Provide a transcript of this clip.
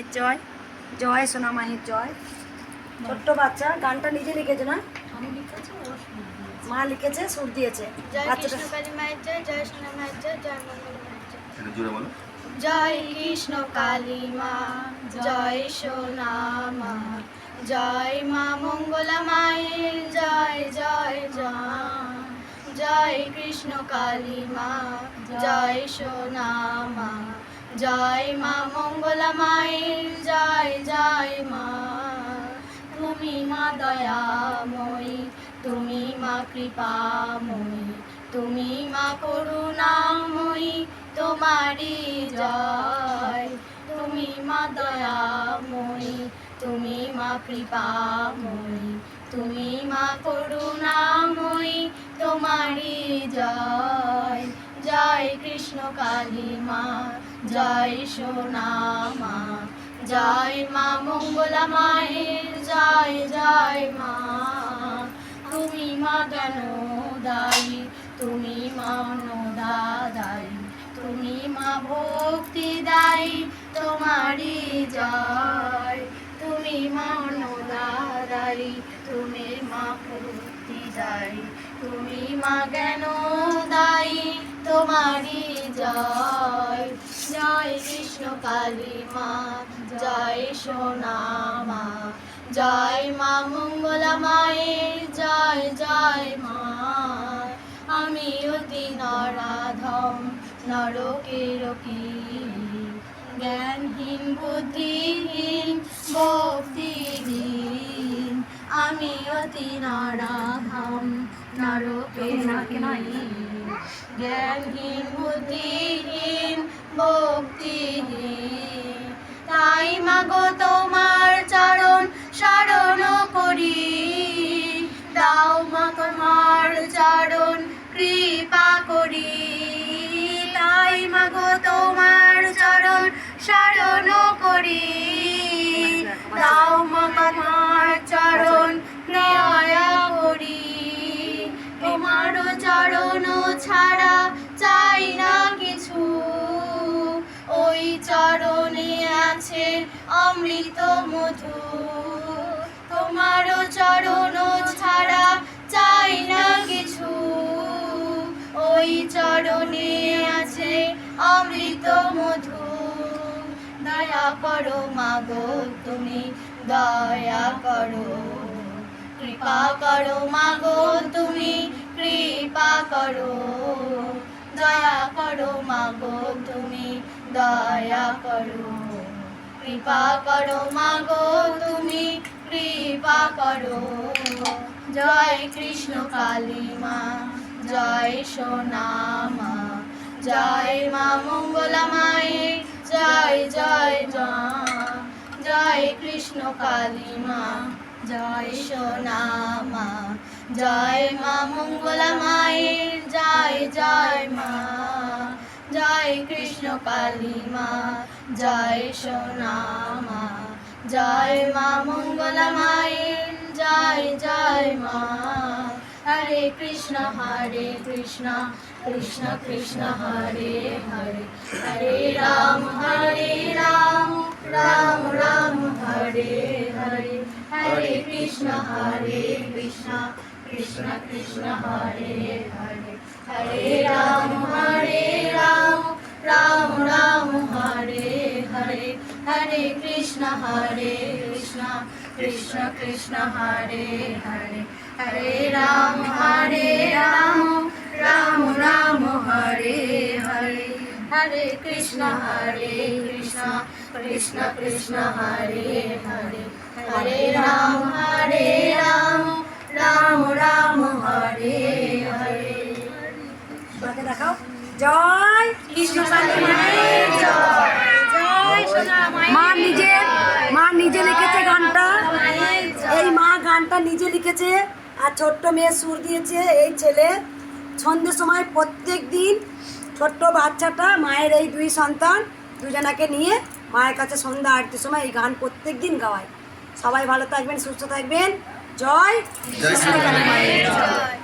মায়ের জয়। জয় সোনা মায়ের জয়। ছোট্ট বাচ্চা গানটা নিজে লিখেছে না? মা লিখেছে সুর দিয়েছে। জয় বাচ্চাটা কৃষ্ণ কালী মায়ের জয় জয় সোনা মায়ের জয় জয় মঙ্গল মায়ের জয়। এটা জোরে বলো। জয় কৃষ্ণ কালী মা জয় সোনা মা জয় মা মঙ্গলা মায়ের জয় জয় জয় জয় কৃষ্ণ কালী মা জয় সোনা মা। জয় মা মঙ্গলা মায়ের, জয় জয় মা। তুমি মা দয়াময়ী, তুমি মা কৃপাময়ী, তুমি মা করুণাময়ী তোমারি জয়। তুমি মা দয়াময়ী, তুমি মা কৃপাময়ী, তুমি মা করুণাময়ী তোমারি জয়। কৃষ্ণ কালী জয় সোনা জয় মা মঙ্গলা মায়ের, জয় জয় মা। তুমি মা জ্ঞান দায়ী তুমি মা তুমি মা ভক্তি দায়ী তোমারি জয়। তুমি মা দায়ী তুমি মা ভক্তি দায়ী তুমি মা দায়ী তোমারি জয়। জয় কৃষ্ণ কালী মা, জয় সোনা মা, জয় মা মঙ্গলা মায়ের, জয় জয় মা। আমি অতি নরাধম, নরকের কি জ্ঞানহীন বুদ্ধিহীন ভক্তিহীন আমি অতি নরাধম নরকের জ্ঞানহীন বুদ্ধিহীন ভক্তিহীন। তাই মাগো তোমার চরণ শরণ করি। দাও মা তোমার চরণ কৃপা করি। তাই মাগো তোমার চরণ শরণ করি। দাও মা চরণে আছে অমৃত মধু তোমার চরণ ছাড়া চাই না কিছু। ওই চরণে আছে অমৃত মধু দয়া করো মাগো তুমি দয়া করো। কৃপা করো মাগো তুমি কৃপা করো। করো মাগো, তুমি দয়া করো। কৃপা করো মাগো, তুমি কৃপা করো। জয় কৃষ্ণ কালী মা জয় সোনামা জয় মা মঙ্গলা মায়ের জয় জয় জয় কৃষ্ণ কালী মা জয় সোনা মা, জয় মা মঙ্গলা মায়ের জয় জয় মা। কৃষ্ণ কালী মা জয় সোনা মা, জয় মা মঙ্গলা মায়ের, জয় জয় মা। হরে কৃষ্ণ হরে কৃষ্ণ কৃষ্ণ কৃষ্ণ, হরে হরে। হরে রাম হরে রাম রাম রাম, হরে হরে। হরে কৃষ্ণ হরে কৃষ্ণ কৃষ্ণ কৃষ্ণ, হরে হরে। হরে রাম হরে রাম রাম রাম হরে হরে হরে কৃষ্ণ হরে কৃষ্ণ কৃষ্ণ কৃষ্ণ হরে হরে হরে রাম হরে রাম রাম রাম হরে হরে হরে কৃষ্ণ হরে কৃষ্ণ কৃষ্ণ কৃষ্ণ হরে হরে হরে রাম হরে রাম রাম রাম হরে হরে দেখাও জয় কৃষ্ণ কালী মায়ের জয় জয় সোনা মা নিজে মা নিজে লিখেছে গানটা। এই মা গানটা নিজে লিখেছে আর ছোট্ট মেয়ে সুর দিয়েছে এই ছেলে। সন্ধ্যের সময় প্রত্যেক দিন ছোট্ট বাচ্চাটা মায়ের এই দুই সন্তান দুজনাকে নিয়ে মায়ের কাছে সন্ধ্যা আরতির সময় এই গান প্রত্যেক দিন গাওয়ায়। সবাই ভালো থাকবেন সুস্থ থাকবেন। জয় জয় শ্রী জয়। জয়